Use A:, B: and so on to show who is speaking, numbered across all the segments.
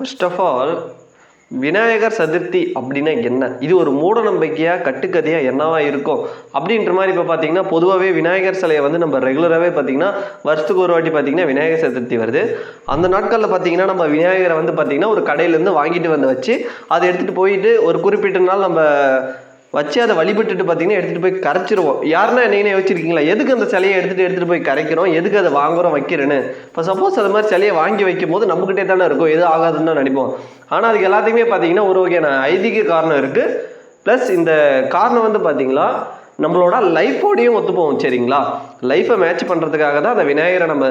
A: First of all Vinayagar Chathurthi அப்படின்னா என்ன? இது ஒரு மூட நம்பிக்கையா கட்டுக்கதையா என்னவா இருக்கும் அப்படின்ற மாதிரி இப்போ பார்த்தீங்கன்னா பொதுவாகவே விநாயகர் சிலையை வந்து நம்ம ரெகுலராகவே பார்த்தீங்கன்னா வருஷத்துக்கு ஒரு வாட்டி பார்த்தீங்கன்னா விநாயகர் சதுர்த்தி வருது. அந்த நாட்களில் பார்த்தீங்கன்னா நம்ம விநாயகரை வந்து பார்த்தீங்கன்னா ஒரு கடையிலேருந்து வாங்கிட்டு வந்து வச்சு அதை எடுத்துகிட்டு போயிட்டு ஒரு குறிப்பிட்ட நாள் நம்ம வச்சு அதை வழிபட்டுட்டு பார்த்தீங்கன்னா எடுத்துகிட்டு போய் கரைச்சிருவோம். யாருன்னா என்னென்ன யோசிச்சிருக்கீங்களா எதுக்கு அந்த சிலையை எடுத்துகிட்டு எடுத்துகிட்டு போய் கரைக்கிறோம்? எதுக்கு அதை வாங்குறோம் வைக்கிறேன்னு? இப்போ சப்போஸ் அது மாதிரி சிலையை வாங்கி வைக்கும் போது நம்மகிட்டே தானே இருக்கும். எதுவும் ஆகாதுன்னு தான் நினைப்போம். ஆனால் அதுக்கு எல்லாத்துக்குமே பார்த்தீங்கன்னா ஒரு வகையான ஐதீக காரணம் இருக்குது ப்ளஸ் இந்த காரணம் வந்து பார்த்தீங்களா நம்மளோட லைஃபோடையும் ஒத்துப்போம் சரிங்களா? லைஃப்பை மேட்ச் பண்ணுறதுக்காக தான் அந்த விநாயகரை நம்ம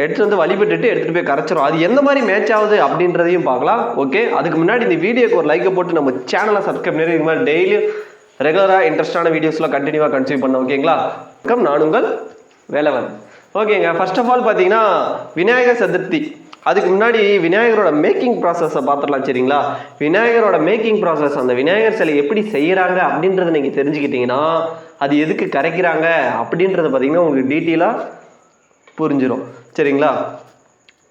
A: எடுத்துகிட்டு வந்து வழிபட்டுட்டு எடுத்துகிட்டு போய் கரைச்சிரும் அது எந்த மாதிரி மேட்ச் ஆகுது அப்படின்றதையும் பார்க்கலாம். ஓகே அதுக்கு முன்னாடி இந்த வீடியோக்கு ஒரு லைக்கை போட்டு நம்ம சேனலை சப்ஸ்கிரைப் பண்ணி இது மாதிரி டெய்லியும் ரெகுலராக இன்ட்ரெஸ்டான வீடியோஸ்லாம் கண்டினியூவாக கன்சியூம் பண்ண ஓகேங்களா வணக்கம் நான் உங்கள் வேலவன். ஓகேங்க ஃபர்ஸ்ட் ஆஃப் ஆல் பார்த்தீங்கன்னா விநாயகர் சதுர்த்தி. அதுக்கு முன்னாடி விநாயகரோட மேக்கிங் ப்ராசஸை பார்த்துடலாம் சரிங்களா? விநாயகரோட மேக்கிங் ப்ராசஸ் அந்த விநாயகர் சிலை எப்படி செய்கிறாங்க அப்படின்றத நீங்கள் தெரிஞ்சுக்கிட்டீங்கன்னா அது எதுக்கு கரைக்கிறாங்க அப்படின்றத பார்த்தீங்கன்னா உங்களுக்கு டீட்டெயிலாக புரிஞ்சிடும் சரிங்களா?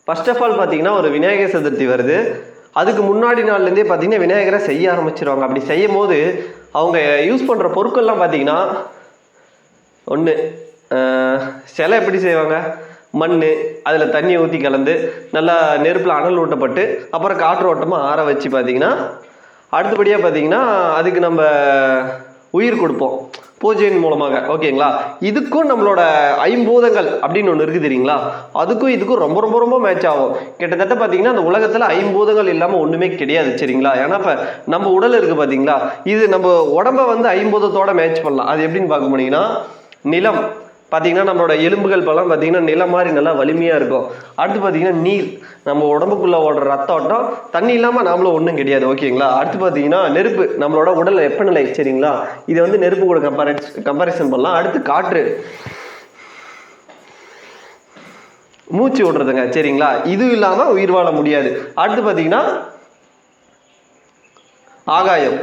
A: ஃபர்ஸ்ட் ஆஃப் ஆல் பார்த்தீங்கன்னா ஒரு விநாயகர் சதுர்த்தி வருது. அதுக்கு முன்னாடி நாள்லேருந்தே பார்த்தீங்கன்னா விநாயகரை செய்ய ஆரம்பிச்சிருவாங்க. அப்படி செய்யும் போது அவங்க யூஸ் பண்ணுற பொருட்கள்லாம் பார்த்தீங்கன்னா ஒன்று சிலை எப்படி செய்வாங்க? மண் அதில் தண்ணியை ஊற்றி கலந்து நல்லா நெருப்பில் அனல் ஊட்டப்பட்டு அப்புறம் காற்றோட்டமாக ஆற வச்சு பார்த்தீங்கன்னா அடுத்தபடியாக பார்த்தீங்கன்னா அதுக்கு நம்ம உயிர் கொடுப்போம். பூஜையின் மூலமாக ஓகேங்களா? இதுக்கும் நம்மளோட ஐம்பூதங்கள் அப்படின்னு ஒன்று இருக்குது தெரியுங்களா? அதுக்கும் இதுக்கும் ரொம்ப ரொம்ப ரொம்ப மேட்ச் ஆகும். கிட்டத்தட்ட பார்த்தீங்கன்னா அந்த உலகத்தில் ஐம்பூதங்கள் இல்லாமல் ஒன்றுமே கிடையாது சரிங்களா? ஏன்னா இப்போ நம்ம உடல் இருக்குது பார்த்தீங்களா இது நம்ம உடம்ப வந்து ஐம்பூதத்தோட மேட்ச் பண்ணலாம். அது எப்படின்னு பார்க்க போனீங்கன்னா நிலம். பார்த்தீங்கன்னா நம்மளோட எலும்புகள் பலம் பார்த்தீங்கன்னா நிலம் மாதிரி நல்லா வலிமையாக இருக்கும். அடுத்து பார்த்தீங்கன்னா நீர். நம்ம உடம்புக்குள்ளே ஓடுற ரத்த ஓட்டம் தண்ணி இல்லாமல் நாமளும் ஒன்றும் கிடையாது ஓகேங்களா? அடுத்து பார்த்தீங்கன்னா நெருப்பு. நம்மளோட உடல் வெப்பநிலை சரிங்களா? இதை வந்து நெருப்பு கூட கம்பேரிஸ் கம்பேரிசன் பண்ணலாம். அடுத்து காற்று. மூச்சு விடுறதுங்க சரிங்களா? இது இல்லாமல் உயிர் வாழ முடியாது. அடுத்து பார்த்தீங்கன்னா ஆகாயம்.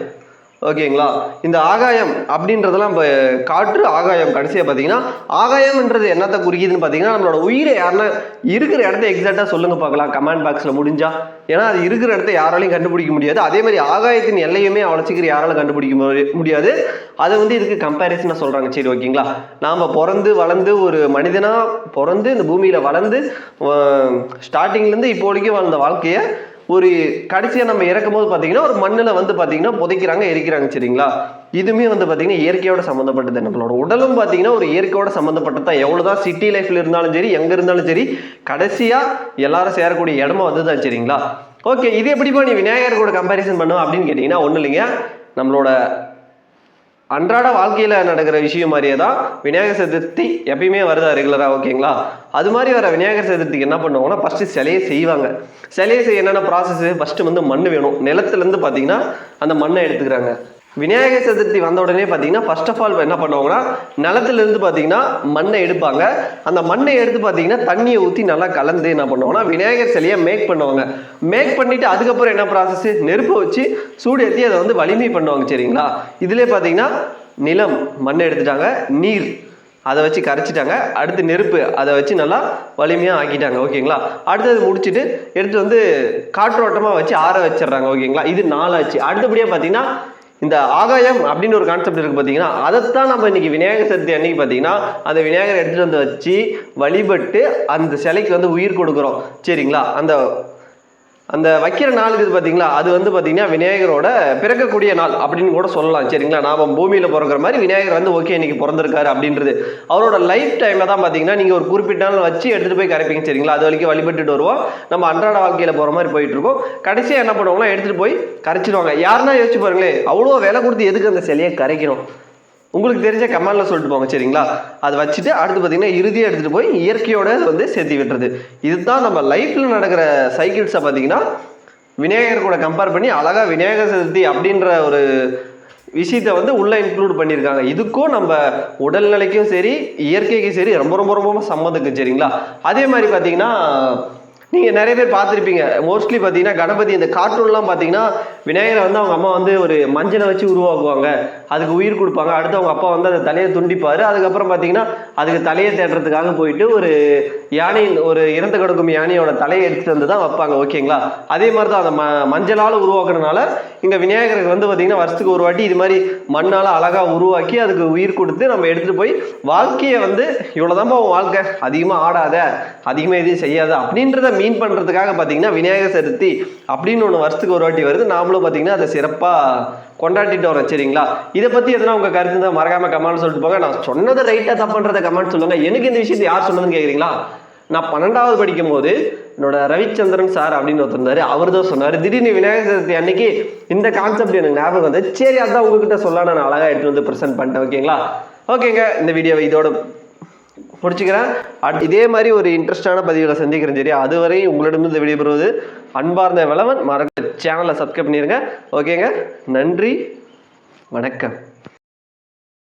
A: ஓகேங்களா? இந்த ஆகாயம் அப்படின்றதெல்லாம் இப்போ காற்று ஆகாயம் கடைசியாக பார்த்தீங்கன்னா ஆகாயம்ன்றது என்னத்தை குறிக்குதுன்னு பார்த்தீங்கன்னா நம்மளோட உயிரை யாருன்னா இருக்கிற இடத்த எக்ஸாக்டாக சொல்லுங்கள் பார்க்கலாம். கமெண்ட் பாக்ஸில் முடிஞ்சா. ஏன்னா அது இருக்கிற இடத்த யாராலையும் கண்டுபிடிக்க முடியாது. அதே மாதிரி ஆகாயத்தின் எல்லையுமே அவ்வளோ சீக்கிரம் யாராலும் கண்டுபிடிக்க முடியாது. அதை வந்து இதுக்கு கம்பேரிசனாக சொல்கிறாங்க சரி ஓகேங்களா? நாம் பிறந்து வளர்ந்து ஒரு மனிதனாக பிறந்து இந்த பூமியில் வளர்ந்து ஸ்டார்டிங்லேருந்து இப்போ வரைக்கும் வாழ்ந்த வாழ்க்கையை ஒரு கடைசியாக நம்ம இறக்கும் போது பார்த்தீங்கன்னா ஒரு மண்ணில் வந்து பார்த்தீங்கன்னா புதைக்கிறாங்க எரிக்கிறாங்க சரிங்களா? இதுவுமே வந்து பார்த்தீங்கன்னா இயற்கையோட சம்மந்தப்பட்டது நம்மளோட உடலும் பார்த்தீங்கன்னா ஒரு இயற்கையோட சம்மந்தப்பட்டது தான். எவ்வளோ தான் சிட்டி லைஃப்ல இருந்தாலும் சரி எங்கே இருந்தாலும் சரி கடைசியாக எல்லாரும் சேரக்கூடிய இடமா அதுதான் சரிங்களா? ஓகே இது எப்படிப்பா நீ விநாயகர் கூட கம்பேரிசன் பண்ணும் அப்படின்னு கேட்டிங்கன்னா ஒன்றும் இல்லைங்க. நம்மளோட அன்றாட வாழ்க்கையில் நடக்கிற விஷயம் மாதிரியே தான் விநாயகர் சதுர்த்தி எப்பயுமே வருதா ரெகுலராக ஓகேங்களா அது மாதிரி வர விநாயகர் சதுர்த்திக்கு என்ன பண்ணுவாங்கன்னா ஃபஸ்ட்டு சிலையை செய்வாங்க. சிலையை செய்ய என்னென்ன ப்ராசஸ் ஃபஸ்ட்டு வந்து மண் வேணும். நிலத்துலேருந்து பார்த்தீங்கன்னா அந்த மண்ணை எடுத்துக்கிறாங்க. விநாயகர் சதுர்த்தி வந்த உடனே பார்த்தீங்கன்னா ஃபர்ஸ்ட் ஆஃப் ஆல் என்ன பண்ணுவாங்கன்னா நிலத்துலேருந்து பார்த்தீங்கன்னா மண்ணை எடுப்பாங்க. அந்த மண்ணை எடுத்து பார்த்தீங்கன்னா தண்ணியை ஊற்றி நல்லா கலந்து என்ன பண்ணுவாங்கன்னா விநாயகர் சிலையை மேக் பண்ணுவாங்க. மேக் பண்ணிவிட்டு அதுக்கப்புறம் என்ன ப்ராசஸ் நெருப்பை வச்சு சூடு ஏற்றி அதை வந்து வலிமை பண்ணுவாங்க சரிங்களா? இதுலேயே பார்த்தீங்கன்னா நிலம் மண்ணை எடுத்துட்டாங்க நீர் அதை வச்சு கரைச்சிட்டாங்க. அடுத்து நெருப்பு அதை வச்சு நல்லா வலிமையாக ஆக்கிட்டாங்க ஓகேங்களா? அடுத்தது முடிச்சுட்டு எடுத்து வந்து காற்றோட்டமாக வச்சு ஆற வச்சிடுறாங்க ஓகேங்களா? இது நாலாச்சு அடுத்தபடியாக பார்த்தீங்கன்னா இந்த ஆகாயம் அப்படின்னு ஒரு கான்செப்ட் இருக்குது பார்த்தீங்கன்னா அதைத்தான் நம்ம இன்னைக்கு விநாயகர் சதுர்த்தி அன்னைக்கு பார்த்தீங்கன்னா அந்த விநாயகரை எடுத்துகிட்டு வந்து வச்சு வழிபட்டு அந்த சிலைக்கு வந்து உயிர் கொடுக்குறோம். சரிங்களா? அந்த அந்த வைக்கிற நாள் இருக்குது பார்த்தீங்களா அது வந்து பார்த்தீங்கன்னா விநாயகரோட பிறக்கக்கூடிய நாள் அப்படின்னு கூட சொல்லலாம். சரிங்களா? நாம பூமியில் பிறக்கிற மாதிரி விநாயகர் வந்து ஓகே இன்னைக்கு பிறந்திருக்காரு அப்படின்றது. அவரோட லைஃப் டைமில் தான் பார்த்தீங்கன்னா நீங்கள் ஒரு குறிப்பிட்ட நாள் வச்சு எடுத்துகிட்டு போய் கரைப்பீங்க சரிங்களா? அது வரைக்கும் வழிபட்டுட்டு வருவோம். நம்ம அன்றாட வாழ்க்கையில் போகிற மாதிரி போயிட்டு இருக்கோம் கடைசியாக என்ன பண்ணுவாங்கன்னா எடுத்துகிட்டு போய் கரைச்சிடுவாங்க. யாருன்னா யோசிச்சு பாருங்களேன் அவ்வளோ விலை கொடுத்து எதுக்கு அந்த சிலையை கரைக்கணும் உங்களுக்கு தெரிஞ்ச கமெண்ட்ல சொல்லிட்டு போங்க சரிங்களா? அதை வச்சுட்டு அடுத்து பார்த்தீங்கன்னா இறுதியாக எடுத்துகிட்டு போய் இயற்கையோட வந்து சேர்த்து விட்டுறது. இதுதான் நம்ம லைஃப்பில் நடக்கிற சைக்கிள்ஸை பார்த்தீங்கன்னா விநாயகர் கூட கம்பேர் பண்ணி அழகாக விநாயகர் சதுர்த்தி அப்படின்ற ஒரு விஷயத்தை வந்து உள்ளே இன்க்ளூட் பண்ணியிருக்காங்க. இதுக்கும் நம்ம உடல்நிலைக்கும் சரி இயற்கைக்கும் சரி ரொம்ப ரொம்ப ரொம்ப சம்மந்தம் சரிங்களா? அதே மாதிரி பார்த்தீங்கன்னா நீங்க நிறைய பேர் பார்த்துருப்பீங்க. மோஸ்ட்லி பார்த்தீங்கன்னா கணபதி இந்த கார்ட்டூன்லாம் பார்த்தீங்கன்னா விநாயகரை வந்து அவங்க அம்மா வந்து ஒரு மஞ்சளை வச்சு உருவாக்குவாங்க. அதுக்கு உயிர் கொடுப்பாங்க. அடுத்து அவங்க அப்பா வந்து அந்த தலையை துண்டிப்பாரு. அதுக்கப்புறம் பார்த்தீங்கன்னா அதுக்கு தலையை தேடுறதுக்காக போயிட்டு ஒரு யானையின் ஒரு இறந்து கிடக்கும் யானையோட தலையை எடுத்துட்டு வந்து தான் வைப்பாங்க. ஓகேங்களா? அதே மாதிரி தான் அந்த ம மஞ்சளால் உருவாக்குறதுனால இங்கே விநாயகருக்கு வந்து பார்த்தீங்கன்னா வருஷத்துக்கு ஒரு வாட்டி இது மாதிரி மண்ணால் அழகாக உருவாக்கி அதுக்கு உயிர் கொடுத்து நம்ம எடுத்துகிட்டு போய் வாழ்க்கையை வந்து இவ்வளோதான்ப்பா உன் வாழ்க்கை? அதிகமாக ஆடாத அதிகமாக எதையும் செய்யாத அப்படின்றத மீன் பண்ணுறதுக்காக பார்த்தீங்கன்னா விநாயகர் சதுர்த்தி அப்படின்னு ஒன்று வருஷத்துக்கு ஒரு வாட்டி வருது. நாமளும் பார்த்தீங்கன்னா அதை சிறப்பாக கொண்டாடிட்டு வரோம் சரிங்களா? இதை பற்றி எதனா உங்கள் கருத்து இருந்தால் மறக்காம கமெண்ட் சொல்லிட்டு போங்க. நான் சொன்னதை ரைட்டாக தப்புன்றதை கமெண்ட் சொல்லுங்க. எனக்கு இந்த விஷயத்தை யார் சொன்னதுன்னு கேட்குறீங்களா நான் பன்னெண்டாவது படிக்கும் போது என்னோட ரவிச்சந்திரன் சார் அப்படின்னு ஒருத்தர் அவர் தான் சொன்னார் திடீர்னு விநாயகர் சதுர்த்தி அன்னைக்கு இந்த கான்செப்ட் எனக்கு ஞாபகம் வந்து சரி அதான் உங்ககிட்ட சொல்ல நான் அழகாக எடுத்து வந்து ப்ரெசென்ட் பண்ணிட்டேன். ஓகேங்களா ஓகேங்க இந்த வீடியோவை இதோட முடிச்சுக்கிறேன் அட்- இதே மாதிரி ஒரு இன்ட்ரெஸ்டான பதிவுகளை சந்திக்கிறேன் சரி அதுவரை உங்களிடமிருந்து விடைபெறுவது அன்பார்ந்த விளவன். மறக்க சேனலை சப்ஸ்கிரைப் பண்ணிடுங்க ஓகேங்க நன்றி. வணக்கம்.